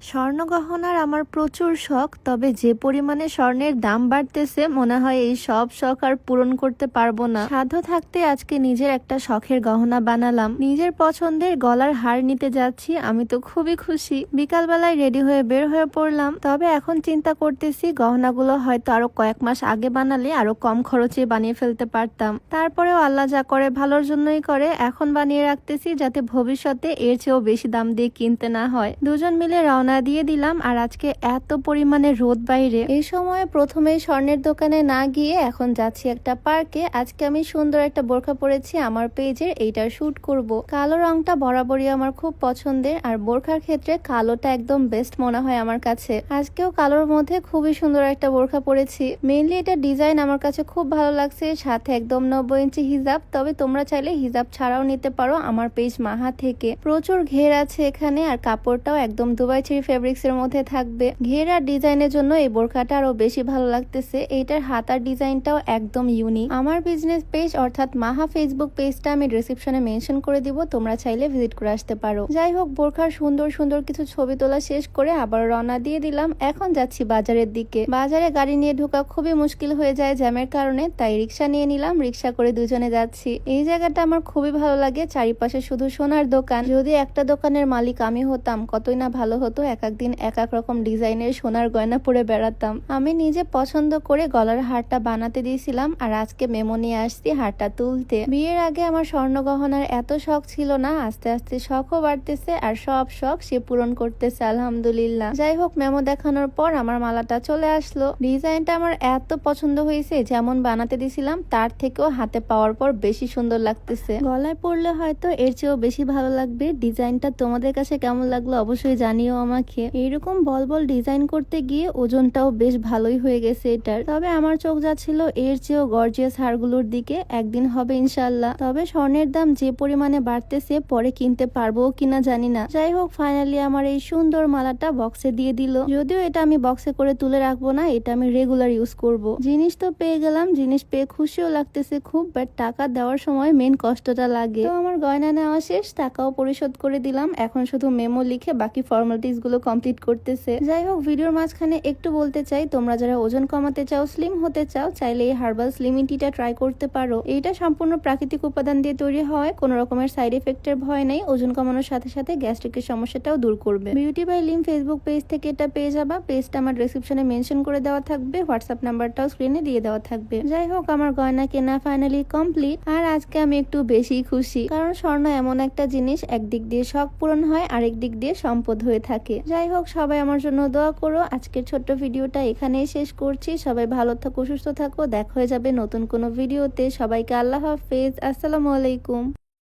স্বর্ণ গহনার আমার প্রচুর শখ, তবে যে পরিমাণে স্বর্ণের দাম বাড়তেছে, মনে হয় এই সব শখ আর পূরণ করতে পারব না। সাধ্য থাকতে আজকে নিজের একটা শখের গহনা বানালাম। নিজের পছন্দের গলার হার নিতে যাচ্ছি, আমি তো খুবই খুশি। বিকালবেলায় রেডি হয়ে বের হয়ে পড়লাম, তবে এখন চিন্তা করতেছি গহনাগুলো হয়তো আরও কয়েক মাস আগে বানালে আরও কম খরচে বানিয়ে ফেলতে পারতাম। তারপরেও আল্লাহ যা করে ভালোর জন্যই করে, এখন বানিয়ে রাখতেছি যাতে ভবিষ্যতে এর চেয়েও বেশি দাম দিয়ে কিনতে না হয়। দুজন মিলে রওনা দিয়ে দিলাম আর আজকে এত পরিমাণে রোদ বাইরে। এই সময় প্রথমে স্বর্ণের দোকানে না গিয়ে এখন যাচ্ছি একটা পার্কে। আজকে আমি সুন্দর একটা বোরখা পরেছি, আমার পেজের এইটার শুট করব। কালো রংটা বরাবরই আমার খুব পছন্দের আর বোরখার ক্ষেত্রে কালোটা একদম বেস্ট মনে হয় আমার কাছে। আজকেও কালোর মধ্যে খুবই সুন্দর একটা বোরখা পরেছি। মেইনলি এটা ডিজাইন আমার কাছে খুব ভালো লাগছে, সাথে একদম নব্বই ইঞ্চি হিজাব, তবে তোমরা চাইলে হিজাব ছাড়াও নিতে পারো আমার পেজ মাহা থেকে। প্রচুর ঘের আছে এখানে আর কাপড়টাও একদম দুবাই ফেব্রিক্স এর মধ্যে থাকবে। ঘের আর ডিজাইনের জন্য এই বোরখাটা আরও বেশি ভালো লাগতেছে। এইটার হাতার ডিজাইনটাও একদম ইউনিক আমার বিজনেস পেজ অর্থাৎ মাহা ফেসবুক পেজটা আমি ডিসক্রিপশনে মেনশন করে দিব, তোমরা চাইলে ভিজিট করে আসতে পারো। যাই হোক, বোরখার সুন্দর সুন্দর কিছু ছবি তোলা শেষ করে আবার রওনা দিয়ে দিলাম। এখন যাচ্ছি বাজারের দিকে। বাজারে গাড়ি নিয়ে ঢোকা খুবই মুশকিল হয়ে যায় জ্যামের কারণে, তাই রিক্সা নিয়ে নিলাম, রিক্সা করে দুজনে যাচ্ছি। এই জায়গাটা আমার খুবই ভালো লাগে, চারিপাশে শুধু সোনার দোকান। যদি একটা দোকানের মালিক আমি হতাম, কতই না ভালো হতো এক একদিন এক এক রকম ডিজাইনের সোনার গয়না পরে বেড়াতাম। আমি নিজে পছন্দ করে গলার হারটা বানাতে দিয়েছিলাম আর আজকে মেমো নিয়ে আসছি হারটা তুলতে। বিয়ের আগে আমার স্বর্ণ গহনার এত শখ ছিল না, আস্তে আস্তে শখও বাড়তেছে আর সব শখ সে পূরণ করতেছে, আলহামদুলিল্লাহ। যাই হোক, মেমো দেখানোর পর আমার মালাটা চলে আসলো। ডিজাইনটা আমার এত পছন্দ হয়েছে, যেমন বানাতে দিছিলাম তার থেকেও হাতে পাওয়ার পর বেশি সুন্দর লাগতেছে। গলায় পরলে হয়তো এর চেয়েও বেশি ভালো লাগবে। ডিজাইনটা তোমাদের কাছে কেমন লাগল অবশ্যই জানিও আমাকে। এইরকম বল বল ডিজাইন করতে গিয়ে ওজনটাও বেশ ভালোই হয়ে গেছে এটার। তবে আমার চোখ যাচ্ছিল এর চেয়েও গর্জিয়াস হারগুলোর দিকে একদিন হবে ইনশাল্লাহ তবে স্বর্ণের দাম যে পরিমাণে বাড়তেছে, পরে কিনতে পারব কিনা জানি না। যাই হোক ফাইনালি আমার এই সুন্দর মালাটা বক্সে দিয়ে দিল। যদিও এটা আমি বক্সে করে তুলে রাখব না, এটা আমি রেগুলার ইউজ করব। জিনিস তো পেয়ে গেলাম, জিনিস পেয়ে খুশিও লাগতেছে খুব বাট টাকা দেওয়ার সময় মেন কষ্টটা লাগে। তো আমার গয়না নেওয়া শেষ, টাকাও পরিশোধ করে দিলাম। এখন শুধু মেমো লিখে বাকি ফর্মালিটিস গুলো কমপ্লিট করতেছে। যাই হোক, ভিডিওর মাঝখানে একটু বলতে চাই, তোমরা যারা ওজন কমাতে চাও স্লিম হতে চাও, চাইলে এই হার্বাল স্লিমিং টিটা ট্রাই করতে পারো। এইটা সম্পূর্ণ প্রাকৃতিক উপাদান দিয়ে তৈরি হয়, কোনো রকমের সাইড এফেক্টের ভয় নেই, ওজন কমানোর সাথে সাথে গ্যাস্ট্রিকের সমস্যাটাও দূর করবে। Beauty by Lim Facebook page থেকে এটা পেয়ে যাবা পেজটা আমার ডিসক্রিপশনে মেনশন করে দেওয়া থাকবে হোয়াটসঅ্যাপ নাম্বারটাও স্ক্রিনে দিয়ে দেওয়া থাকবে। যাই হোক, আমার গয়না কেনা ফাইনালি কমপ্লিট আর আজকে আমি একটু বেশি খুশি, কারণ স্বর্ণ এমন একটা জিনিস, একদিক দিয়ে শখ পূরণ হয় আরেক দিক দিয়ে সম্পদ হয়ে থাকে। যাই হোক, সবাই আমার জন্য দোয়া করো। আজকের ছোট্ট ভিডিওটা এখানেই শেষ করছি। সবাই ভালো থাকো, সুস্থ থাকো। দেখা হয়ে যাবে নতুন কোনো ভিডিওতে। সবাইকে আল্লাহ হাফেজ। আসসালামু আলাইকুম।